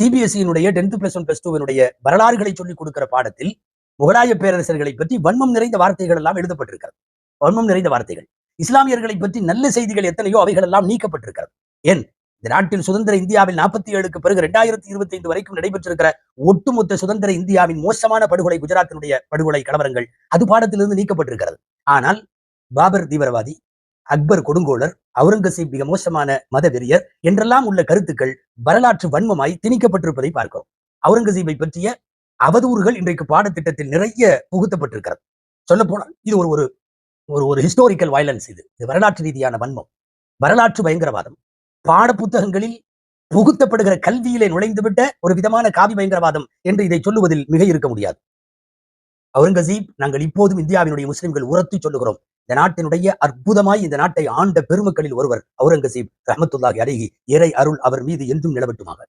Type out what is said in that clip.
சிபிஎஸ்சியினுடைய tenth plus one plus டூவினுடைய வரலாறுகளை சொல்லிக் கொடுக்கிற பாடத்தில் முகலாய பேரரசர்களை பற்றி வன்மம் நிறைந்த வார்த்தைகள் எல்லாம் எழுதப்பட்டிருக்கிறது. வன்மம் நிறைந்த வார்த்தைகள். இஸ்லாமியர்களை பற்றி நல்ல செய்திகள் எத்தனையோ அவைகள் எல்லாம் நீக்கப்பட்டிருக்கிறது. ஏன்? இந்த நாட்டில் சுதந்திர இந்தியாவில் நாற்பத்தி ஏழுக்கு பிறகு ரெண்டாயிரத்தி இருபத்தி ஐந்து வரைக்கும் நடைபெற்றிருக்கிற ஒட்டுமொத்த சுதந்திர இந்தியாவின் மோசமான படுகொலை குஜராத்தினுடைய படுகொலை கலவரங்கள் அது பாடத்திலிருந்து நீக்கப்பட்டிருக்கிறது. ஆனால் பாபர் தீவிரவாதி அக்பர் கொடுங்கோலர் அவுரங்கசீப் மிக மோசமான மத வெறியர் என்றெல்லாம் உள்ள கருத்துக்கள் வரலாற்று வன்மமாய் திணிக்கப்பட்டிருப்பதை பார்க்கிறோம். அவுரங்கசீப்பை பற்றிய அவதூறுகள் இன்றைக்கு பாடத்திட்டத்தில் நிறைய புகுத்தப்பட்டிருக்கிறது. சொல்ல போனால் இது ஒரு ஒரு ஒரு ஒரு ஹிஸ்டாரிக்கல் வயலன்ஸ் இது. இது வரலாற்று ரீதியான வன்மம். வரலாற்று பயங்கரவாதம். பாட புத்தகங்களில் புகுத்தப்படுகிற கல்வியிலே நுழைந்துவிட்ட ஒரு விதமான காவி பயங்கரவாதம் என்று இதை சொல்லுவதில் மிக இருக்க முடியாது. அவுரங்கசீப் நாங்கள் இப்போதும் இந்தியாவினுடைய முஸ்லிம்கள் உரத்து சொல்லுகிறோம். இந்த நாட்டினுடைய அற்புதமாய் இந்த நாட்டை ஆண்ட பெருமக்களில் ஒருவர் அவுரங்கசீப் ரஹமத்துல்லாஹி அலிஹி இறை அருள் அவர் மீது என்றும் நிலவட்டுமாக.